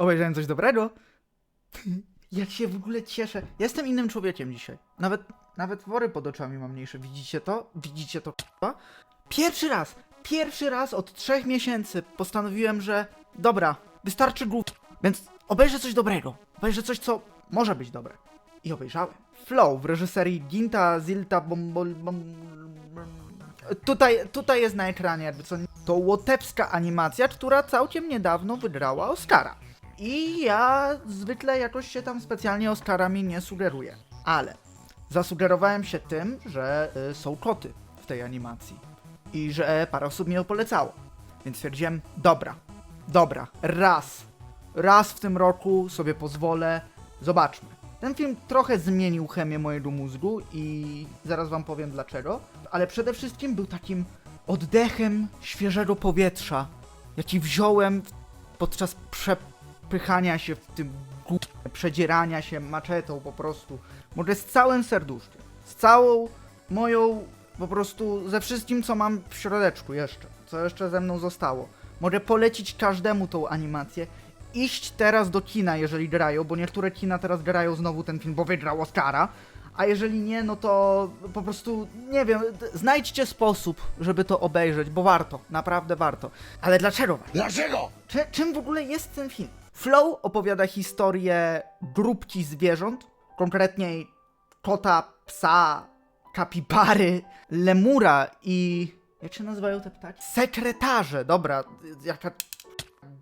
Obejrzałem coś dobrego. Jak się w ogóle cieszę. Jestem innym człowiekiem dzisiaj. Nawet, nawet wory pod oczami mam mniejsze. Widzicie to? Widzicie to? Pierwszy raz, pierwszy raz od trzech miesięcy postanowiłem, że dobra, wystarczy głów, więc obejrzę coś dobrego. Obejrzę coś, co może być dobre. I obejrzałem. Flow w reżyserii Ginta Zilta. Bom... Tutaj, tutaj jest na ekranie jakby co... To łotewska animacja, która całkiem niedawno wygrała Oscara. I ja zwykle jakoś się tam specjalnie Oscarami nie sugeruję. Ale zasugerowałem się tym, że y, są koty w tej animacji. I że parę osób mi ją polecało. Więc stwierdziłem, dobra, dobra, raz, raz w tym roku sobie pozwolę, zobaczmy. Ten film trochę zmienił chemię mojego mózgu i zaraz wam powiem dlaczego, ale przede wszystkim był takim oddechem świeżego powietrza, jaki wziąłem podczas przepychania się w tym gó- przedzierania się maczetą po prostu. Może z całym serduszkiem, z całą moją po prostu ze wszystkim co mam w środeczku jeszcze, co jeszcze ze mną zostało. Mogę polecić każdemu tą animację. Iść teraz do kina, jeżeli grają, bo niektóre kina teraz grają znowu ten film, bo wygrał Oscara. A jeżeli nie, no to po prostu, nie wiem, znajdźcie sposób, żeby to obejrzeć, bo warto, naprawdę warto. Ale dlaczego? Dlaczego? Czy, czym w ogóle jest ten film? Flow opowiada historię grupki zwierząt, konkretniej kota, psa, kapibary, lemura i... Jak się nazywają te ptaki? Sekretarze, dobra, jaka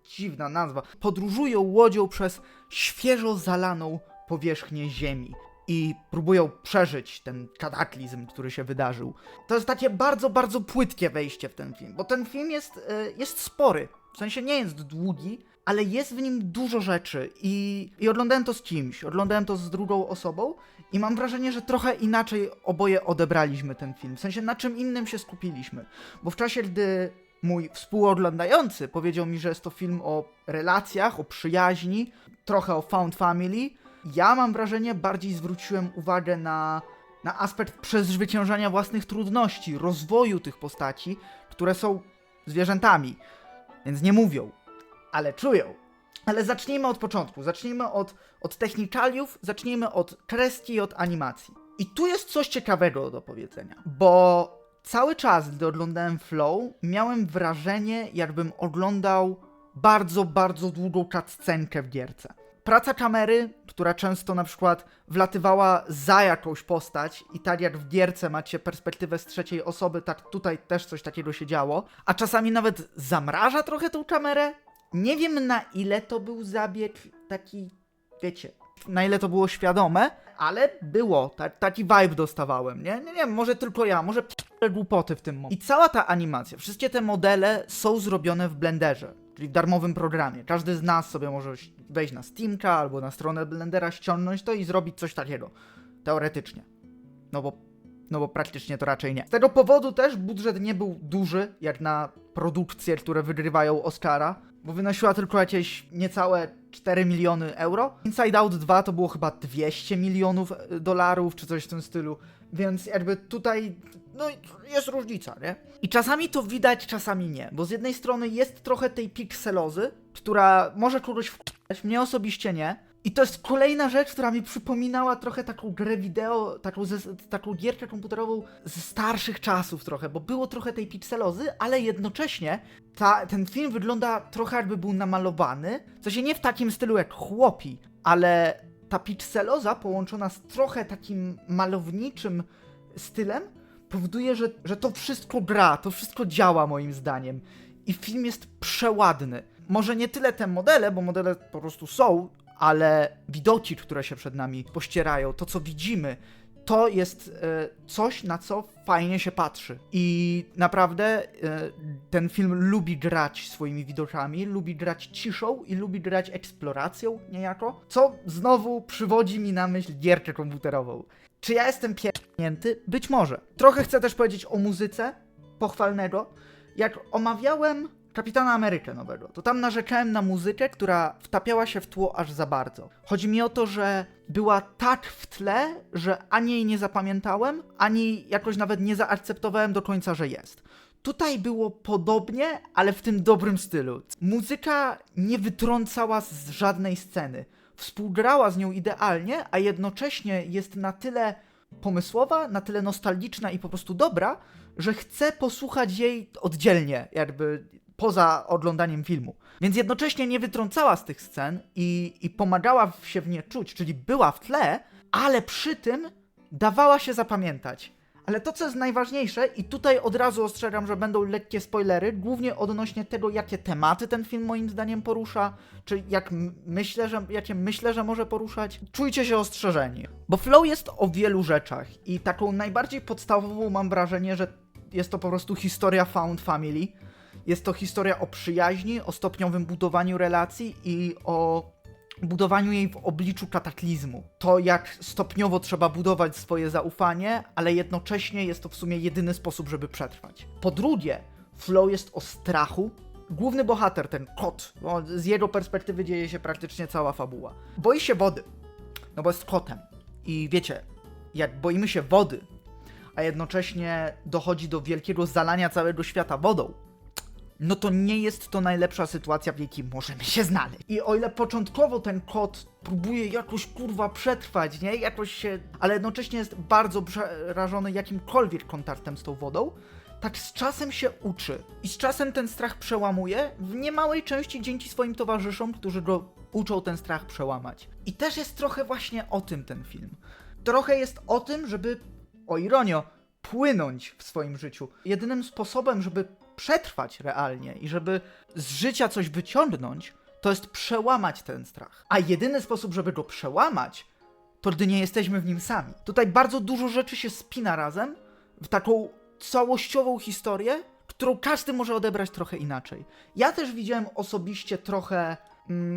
dziwna nazwa. Podróżują łodzią przez świeżo zalaną powierzchnię Ziemi i próbują przeżyć ten kataklizm, który się wydarzył. To jest takie bardzo, bardzo płytkie wejście w ten film, bo ten film jest, e, jest spory. W sensie nie jest długi, ale jest w nim dużo rzeczy i, i oglądałem to z kimś, oglądałem to z drugą osobą i mam wrażenie, że trochę inaczej oboje odebraliśmy ten film. W sensie na czym innym się skupiliśmy. Bo w czasie, gdy mój współoglądający powiedział mi, że jest to film o relacjach, o przyjaźni, trochę o found family, ja mam wrażenie, bardziej zwróciłem uwagę na, na aspekt przezwyciężania własnych trudności, rozwoju tych postaci, które są zwierzętami. Więc nie mówią, ale czują. Ale zacznijmy od początku. Zacznijmy od, od technikaliów, zacznijmy od kreski i od animacji. I tu jest coś ciekawego do powiedzenia, bo cały czas, gdy oglądałem Flow, miałem wrażenie, jakbym oglądał bardzo, bardzo długą cutscenkę w gierce. Praca kamery, która często na przykład wlatywała za jakąś postać i tak jak w gierce macie perspektywę z trzeciej osoby, tak tutaj też coś takiego się działo, a czasami nawet zamraża trochę tą kamerę. Nie wiem na ile to był zabieg taki, wiecie, na ile to było świadome, ale było, ta, taki vibe dostawałem, nie? Nie wiem, może tylko ja, może głupoty w tym momencie. I cała ta animacja, wszystkie te modele są zrobione w Blenderze, czyli w darmowym programie. Każdy z nas sobie może wejść na Steamka albo na stronę Blendera, ściągnąć to i zrobić coś takiego. Teoretycznie. No bo, no bo praktycznie to raczej nie. Z tego powodu też budżet nie był duży, jak na produkcje, które wygrywają Oscara, bo wynosiła tylko jakieś niecałe 4 miliony euro. Inside Out 2 to było chyba 200 milionów e, dolarów, czy coś w tym stylu. Więc jakby tutaj, no jest różnica, nie? I czasami to widać, czasami nie, bo z jednej strony jest trochę tej pikselozy, która może kogoś wkurzyć, mnie osobiście nie. I to jest kolejna rzecz, która mi przypominała trochę taką grę wideo, taką, ze, taką gierkę komputerową ze starszych czasów trochę, bo było trochę tej pikselozy, ale jednocześnie ta, ten film wygląda trochę jakby był namalowany, co się nie w takim stylu jak chłopi, ale ta pikseloza połączona z trochę takim malowniczym stylem powoduje, że, że to wszystko gra, to wszystko działa moim zdaniem. I film jest przeładny. Może nie tyle te modele, bo modele po prostu są, ale widoki, które się przed nami pościerają, to co widzimy, to jest e, coś, na co fajnie się patrzy. I naprawdę e, ten film lubi grać swoimi widokami, lubi grać ciszą i lubi grać eksploracją niejako, co znowu przywodzi mi na myśl gierkę komputerową. Czy ja jestem pierdnięty? Być może. Trochę chcę też powiedzieć o muzyce pochwalnego. Jak omawiałem Kapitana Amerykę nowego, to tam narzekałem na muzykę, która wtapiała się w tło aż za bardzo. Chodzi mi o to, że była tak w tle, że ani jej nie zapamiętałem, ani jakoś nawet nie zaakceptowałem do końca, że jest. Tutaj było podobnie, ale w tym dobrym stylu. Muzyka nie wytrącała z żadnej sceny. Współgrała z nią idealnie, a jednocześnie jest na tyle pomysłowa, na tyle nostalgiczna i po prostu dobra, że chcę posłuchać jej oddzielnie, jakby poza oglądaniem filmu. Więc jednocześnie nie wytrącała z tych scen i, i pomagała się w nie czuć, czyli była w tle, ale przy tym dawała się zapamiętać. Ale to, co jest najważniejsze, i tutaj od razu ostrzegam, że będą lekkie spoilery, głównie odnośnie tego, jakie tematy ten film moim zdaniem porusza, czy jak myślę, że, jakie myślę, że może poruszać. Czujcie się ostrzeżeni. Bo flow jest o wielu rzeczach i taką najbardziej podstawową mam wrażenie, że jest to po prostu historia found family. Jest to historia o przyjaźni, o stopniowym budowaniu relacji i o budowaniu jej w obliczu kataklizmu. To, jak stopniowo trzeba budować swoje zaufanie, ale jednocześnie jest to w sumie jedyny sposób, żeby przetrwać. Po drugie, Flow jest o strachu. Główny bohater, ten kot, bo z jego perspektywy dzieje się praktycznie cała fabuła. Boi się wody, no bo jest kotem. I wiecie, jak boimy się wody, a jednocześnie dochodzi do wielkiego zalania całego świata wodą, no to nie jest to najlepsza sytuacja, w jakiej możemy się znaleźć. I o ile początkowo ten kot próbuje jakoś kurwa przetrwać, nie? Jakoś się. ale jednocześnie jest bardzo przerażony jakimkolwiek kontaktem z tą wodą, tak z czasem się uczy. I z czasem ten strach przełamuje, w niemałej części dzięki swoim towarzyszom, którzy go uczą ten strach przełamać. I też jest trochę właśnie o tym ten film. Trochę jest o tym, żeby, o ironio, płynąć w swoim życiu. Jedynym sposobem, żeby przetrwać realnie i żeby z życia coś wyciągnąć, to jest przełamać ten strach. A jedyny sposób, żeby go przełamać, to gdy nie jesteśmy w nim sami. Tutaj bardzo dużo rzeczy się spina razem w taką całościową historię, którą każdy może odebrać trochę inaczej. Ja też widziałem osobiście trochę,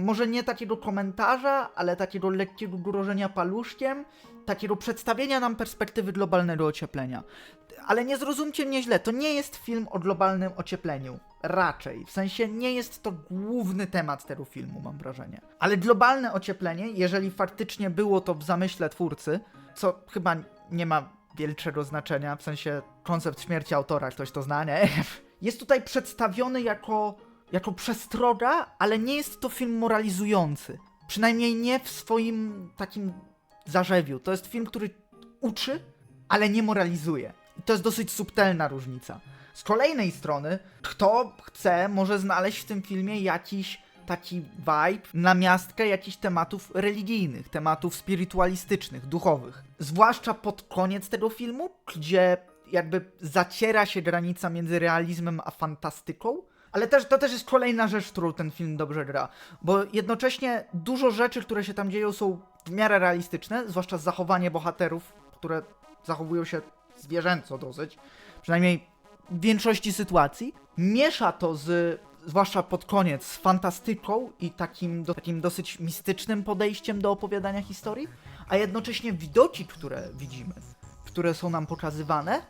może nie takiego komentarza, ale takiego lekkiego grożenia paluszkiem, takiego przedstawienia nam perspektywy globalnego ocieplenia. Ale nie zrozumcie mnie źle, to nie jest film o globalnym ociepleniu. Raczej. W sensie nie jest to główny temat tego filmu, mam wrażenie. Ale globalne ocieplenie, jeżeli faktycznie było to w zamyśle twórcy, co chyba nie ma większego znaczenia, w sensie koncept śmierci autora, ktoś to zna, nie? Jest tutaj przedstawiony jako, jako przestroga, ale nie jest to film moralizujący. Przynajmniej nie w swoim takim zarzewiu. To jest film, który uczy, ale nie moralizuje. I to jest dosyć subtelna różnica. Z kolejnej strony, kto chce, może znaleźć w tym filmie jakiś taki vibe, namiastkę jakichś tematów religijnych, tematów spirytualistycznych, duchowych. Zwłaszcza pod koniec tego filmu, gdzie jakby zaciera się granica między realizmem a fantastyką. Ale też, to też jest kolejna rzecz, którą ten film dobrze gra, bo jednocześnie dużo rzeczy, które się tam dzieją, są w miarę realistyczne, zwłaszcza zachowanie bohaterów, które zachowują się zwierzęco dosyć, przynajmniej w większości sytuacji. Miesza to z, zwłaszcza pod koniec, z fantastyką i takim, do, takim dosyć mistycznym podejściem do opowiadania historii, a jednocześnie widoki, które widzimy, które są nam pokazywane,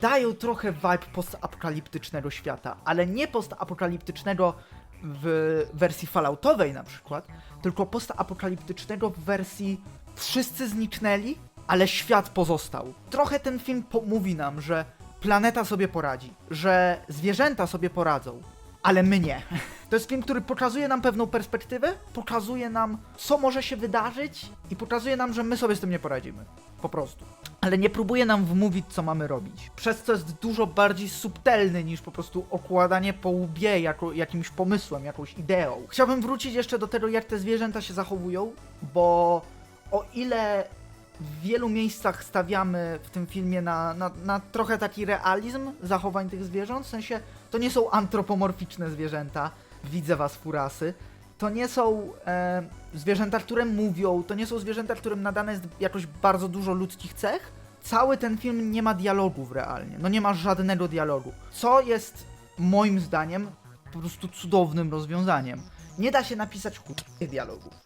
dają trochę vibe postapokaliptycznego świata, ale nie postapokaliptycznego w wersji falloutowej na przykład, tylko postapokaliptycznego w wersji wszyscy zniknęli, ale świat pozostał. Trochę ten film mówi nam, że planeta sobie poradzi, że zwierzęta sobie poradzą, ale my nie. To jest film, który pokazuje nam pewną perspektywę, pokazuje nam, co może się wydarzyć i pokazuje nam, że my sobie z tym nie poradzimy. Po prostu. Ale nie próbuje nam wmówić, co mamy robić. Przez co jest dużo bardziej subtelny niż po prostu okładanie po łbie jako, jakimś pomysłem, jakąś ideą. Chciałbym wrócić jeszcze do tego, jak te zwierzęta się zachowują, bo o ile w wielu miejscach stawiamy w tym filmie na, na, na trochę taki realizm zachowań tych zwierząt, w sensie to nie są antropomorficzne zwierzęta, widzę was furasy, to nie są e, zwierzęta, które mówią, to nie są zwierzęta, którym nadane jest jakoś bardzo dużo ludzkich cech. Cały ten film nie ma dialogów realnie, no nie ma żadnego dialogu, co jest moim zdaniem po prostu cudownym rozwiązaniem. Nie da się napisać chudych dialogów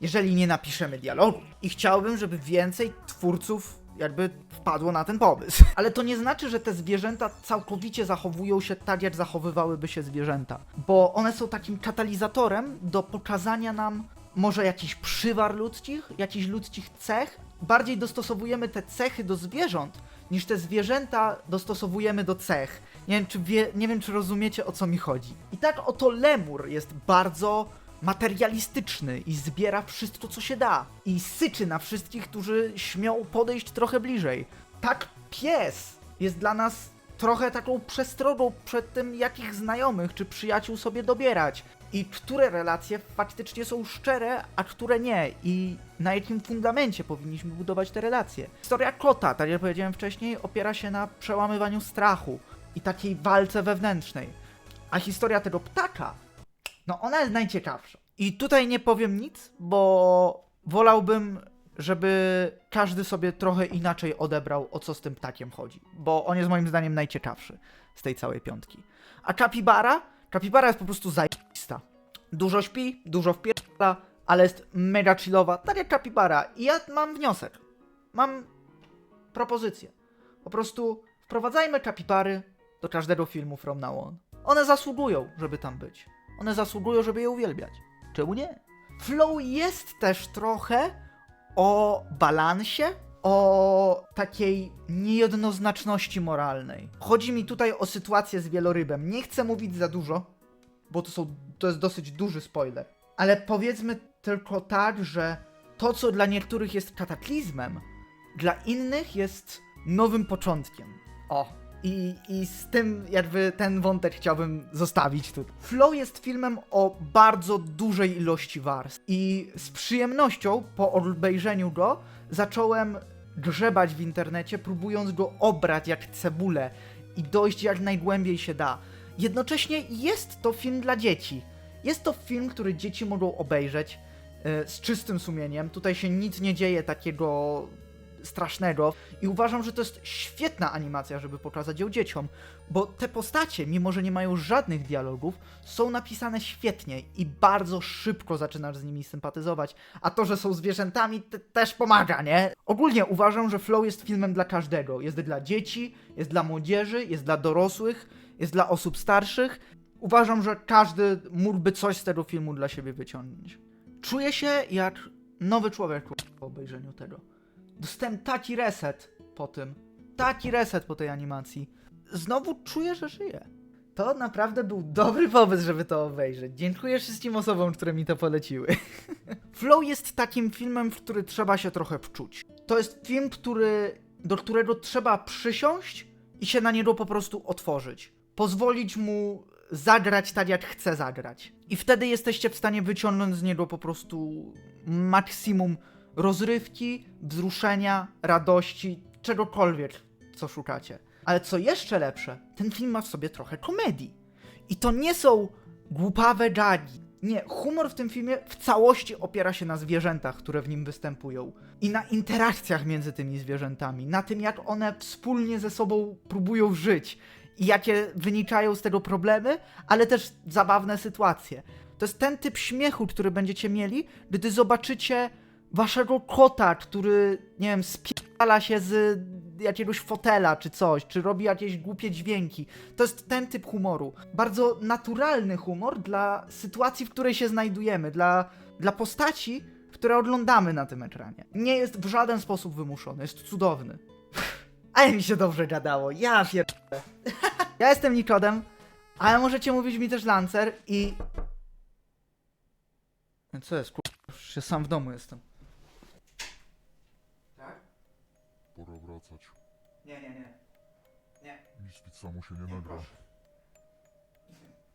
jeżeli nie napiszemy dialogu. I chciałbym, żeby więcej twórców jakby wpadło na ten pomysł. Ale to nie znaczy, że te zwierzęta całkowicie zachowują się tak, jak zachowywałyby się zwierzęta. Bo one są takim katalizatorem do pokazania nam może jakichś przywar ludzkich, jakichś ludzkich cech. Bardziej dostosowujemy te cechy do zwierząt, niż te zwierzęta dostosowujemy do cech. Nie wiem, czy wie, nie wiem, czy rozumiecie o co mi chodzi. I tak oto lemur jest bardzo materialistyczny i zbiera wszystko, co się da. I syczy na wszystkich, którzy śmią podejść trochę bliżej. Tak pies jest dla nas trochę taką przestrogą przed tym, jakich znajomych czy przyjaciół sobie dobierać. I które relacje faktycznie są szczere, a które nie. I na jakim fundamencie powinniśmy budować te relacje. Historia kota, tak jak powiedziałem wcześniej, opiera się na przełamywaniu strachu i takiej walce wewnętrznej. A historia tego ptaka, no ona jest najciekawsza. I tutaj nie powiem nic, bo wolałbym, żeby każdy sobie trochę inaczej odebrał, o co z tym ptakiem chodzi. Bo on jest moim zdaniem najciekawszy z tej całej piątki. A kapibara? Kapibara jest po prostu zajebista. Dużo śpi, dużo wpierdala, ale jest mega chillowa, tak jak kapibara. I ja mam wniosek. Mam propozycję. Po prostu wprowadzajmy kapibary do każdego filmu From Now On. One zasługują, żeby tam być. One zasługują, żeby je uwielbiać. Czemu nie? Flow jest też trochę o balansie, o takiej niejednoznaczności moralnej. Chodzi mi tutaj o sytuację z wielorybem. Nie chcę mówić za dużo, bo to, są, to jest dosyć duży spoiler. Ale powiedzmy tylko tak, że to, co dla niektórych jest kataklizmem, dla innych jest nowym początkiem. O. I, I z tym jakby ten wątek chciałbym zostawić tu. Flow jest filmem o bardzo dużej ilości warstw. I z przyjemnością po obejrzeniu go zacząłem grzebać w internecie, próbując go obrać jak cebulę i dojść jak najgłębiej się da. Jednocześnie jest to film dla dzieci. Jest to film, który dzieci mogą obejrzeć e, z czystym sumieniem. Tutaj się nic nie dzieje takiego strasznego i uważam, że to jest świetna animacja, żeby pokazać ją dzieciom, bo te postacie, mimo że nie mają żadnych dialogów, są napisane świetnie i bardzo szybko zaczynasz z nimi sympatyzować, a to, że są zwierzętami te- też pomaga, nie? Ogólnie uważam, że Flow jest filmem dla każdego. Jest dla dzieci, jest dla młodzieży, jest dla dorosłych, jest dla osób starszych. Uważam, że każdy mógłby coś z tego filmu dla siebie wyciągnąć. Czuję się jak nowy człowiek po obejrzeniu tego. Dostałem taki reset po tym. Taki reset po tej animacji. Znowu czuję, że żyję. To naprawdę był dobry pomysł, żeby to obejrzeć. Dziękuję wszystkim osobom, które mi to poleciły. Flow jest takim filmem, w który trzeba się trochę wczuć. To jest film, który, do którego trzeba przysiąść i się na niego po prostu otworzyć. Pozwolić mu zagrać tak, jak chce zagrać. I wtedy jesteście w stanie wyciągnąć z niego po prostu maksimum rozrywki, wzruszenia, radości, czegokolwiek, co szukacie. Ale co jeszcze lepsze, ten film ma w sobie trochę komedii. I to nie są głupawe gagi. Nie, humor w tym filmie w całości opiera się na zwierzętach, które w nim występują. I na interakcjach między tymi zwierzętami, na tym jak one wspólnie ze sobą próbują żyć i jakie wynikają z tego problemy, ale też zabawne sytuacje. To jest ten typ śmiechu, który będziecie mieli, gdy zobaczycie waszego kota, który, nie wiem, spiala się z jakiegoś fotela czy coś, czy robi jakieś głupie dźwięki. To jest ten typ humoru. Bardzo naturalny humor dla sytuacji, w której się znajdujemy, dla, dla postaci, które oglądamy na tym ekranie. Nie jest w żaden sposób wymuszony, jest cudowny. Ale mi się dobrze gadało, ja pierdolę. ja jestem Nikodem, ale możecie mówić mi też Lancer i... Co jest, kur... Już się sam w domu jestem. Nie, nie, nie. Nie, Nic nic samo się nie nie, nagra. proszę.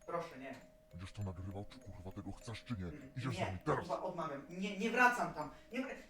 Proszę, nie. Będziesz to nagrywał, czy kurwa tego chcesz, czy nie? Idziesz za nie, mną teraz. kurwa, odmawiam. Nie, nie wracam tam. Nie, wr-